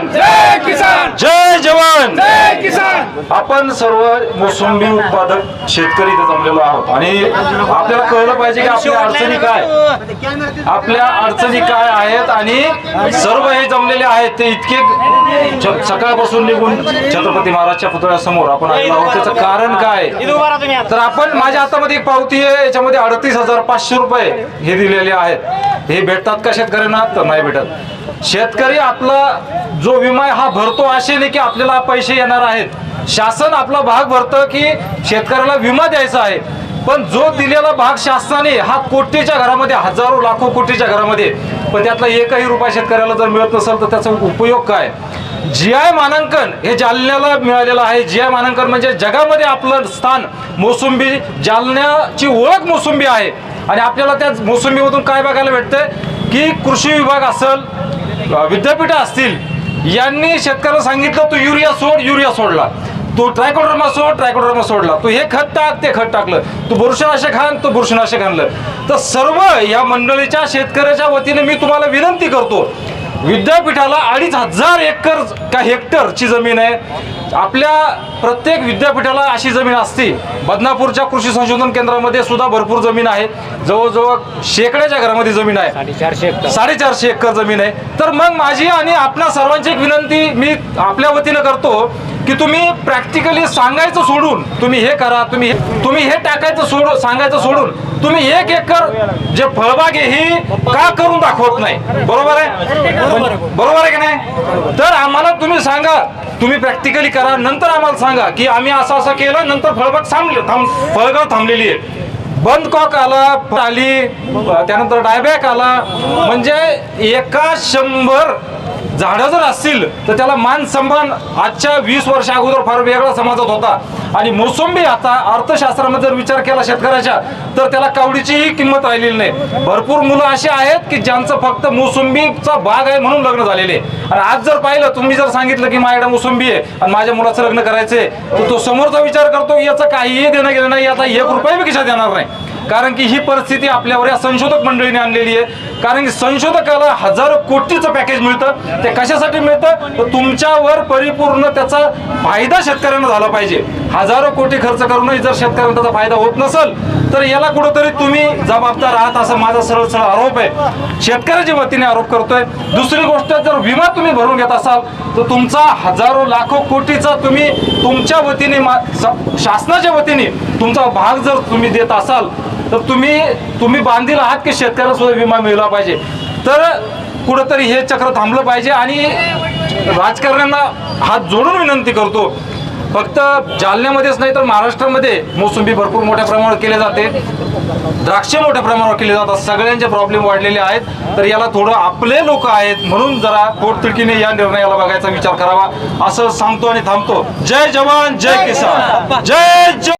किसान जय किसान! जय जवान! जय किसान! आपण सर्व मोसंबी उत्पादक शेतकरी इथे जमलेलो आहोत. आणि आपल्याला कळलं पाहिजे की आपल्या अडचणी काय? आपल्या अडचणी काय आहेत आणि सर्व हे आहेत ते इतके सकाळपासून निघून छत्रपती महाराजच्या पुतळ्यासमोर आपण आलेलो आहोत. त्याचं कारण काय? तर आपण माझ्या हातामध्ये एक पावती आहे याच्यामध्ये अडतीस हजार पाचशे रुपये हे दिलेले आहेत. हे भेटतात का शेतकऱ्यांना? तर नाही भेटत. शेतकरी आपला जो विमा हा भरतो आशेने की आपल्याला पैसे येणार आहेत. शासन आपला भाग भरतं की शेतकऱ्याला विमा द्यायचा आहे. पण जो दिलेला भाग शासनाने हा कोटीच्या घरामध्ये हजारो लाखो कोटीच्या घरामध्ये पण त्यातला एकही रुपया शेतकऱ्याला जर मिळत नसेल तर त्याचा उपयोग काय? जी आय मानांकन हे जालन्याला मिळालेलं आहे. जी आय मानांकन म्हणजे जगामध्ये आपलं स्थान मोसंबी जालन्याची ओळख मोसंबी आहे. आणि आपल्याला त्या मोसंबीमधून काय बघायला भेटतंय? की कृषी विभाग असेल विद्यापीठं असतील यांनी शेतकऱ्याला सांगितलं तू युरिया सोड युरिया सोडला. तू ट्रायकोड्रमा सोड ट्रायकोड्रमा सोडला. तू हे खत टाक ते खत टाकलं. तू बुरशीनाशक आण तू बुरशीनाशक आणलं. तर सर्व या मंडळीच्या शेतकऱ्याच्या वतीने मी तुम्हाला विनंती करतो. विद्यापीठाला अडीच हजार एकर का हेक्टरची जमीन आहे. आपल्या प्रत्येक विद्यापीठाला अशी जमीन असते. बदनापूरच्या कृषी संशोधन केंद्रामध्ये सुद्धा भरपूर जमीन आहे. जवळजवळ शेकड्याच्या घरामध्ये जमीन आहे. साडेचारशे साडेचारशे एकर जमीन आहे. तर मग माझी आणि आपल्या सर्वांची एक विनंती मी आपल्या वतीनं करतो. की तुम्ही प्रॅक्टिकली सांगायचं सोडून तुम्ही हे करा तुम्ही तुम्ही हे टाकायचं सोडून सांगायचं सोडून तुम्ही एक एकर जे फळबाग आहे ही का करून दाखवत नाही? बरोबर आहे? बरोबर आहे की नाही? तर आम्हाला तुम्ही सांगा तुम्ही प्रॅक्टिकली करा नंतर आम्हाला सांगा की आम्ही असं असं केलं नंतर फळबाग थांबले थांब फळगाव थांबलेली आहे. बंद कॉक आला आली त्यानंतर डायबॅक आला. म्हणजे एका शंभर झाडं जर असतील तर त्याला मान सन्मान आजच्या वीस वर्षा अगोदर फार वेगळा समाजात होता. आणि मोसंबी आता अर्थशास्त्रामध्ये जर विचार केला शेतकऱ्याच्या तर त्याला कावडीचीही किंमत राहिलेली नाही. भरपूर मुलं अशी आहेत की ज्यांचं फक्त मोसंबीचा भाग आहे म्हणून लग्न झालेले आहे. आणि आज जर पाहिलं तुम्ही जर सांगितलं की माझ्याकडे मोसंबी आहे आणि माझ्या मुलाचं लग्न करायचंय तर तो समोरचा विचार करतो याचा काहीही देणं गेलं नाही याचा एक रुपया बी खिशात येणार नाही. कारण की ही परिस्थिती आपल्यावर या संशोधक मंडळीने आणलेली आहे. कारण की संशोधकाला हजारो कोटीचं पॅकेज मिळतं. ते कशासाठी मिळतं? तर तुमच्यावर परिपूर्ण त्याचा फायदा शेतकऱ्यांना झाला पाहिजे. हजारो कोटी खर्च करूनही जर शेतकऱ्यांना त्याचा फायदा होत नसेल तर याला कुठंतरी तुम्ही जबाबदार आहात असा माझा सरळ सरळ आरोप आहे. शेतकऱ्याच्या वतीने आरोप करतोय. दुसरी गोष्ट जर विमा तुम्ही भरून घेत असाल तर तुमचा हजारो लाखो कोटीचा तुम्ही तुमच्या वतीने शासनाच्या वतीने तुमचा भाग जर तुम्ही देत असाल तर तुम्ही तुम्ही बांधील आहात की शेतकऱ्याला सुद्धा विमा मिळला पाहिजे? तर कुठंतरी हे चक्र थांबलं पाहिजे आणि राजकारण्यांना हात जोडून विनंती करतो. फक्त जालन्यामध्येच नाही तर महाराष्ट्रामध्ये मोसंबी भरपूर मोठ्या प्रमाणावर केले जाते. द्राक्ष मोठ्या प्रमाणावर केले जातात. सगळ्यांचे प्रॉब्लेम वाढलेले आहेत. तर याला थोडं आपले लोक आहेत म्हणून जरा पोटतिडकीने या निर्णयाला बघायचा विचार करावा. असं सांगतो आणि थांबतो. जय जवान जय किसान. जय जय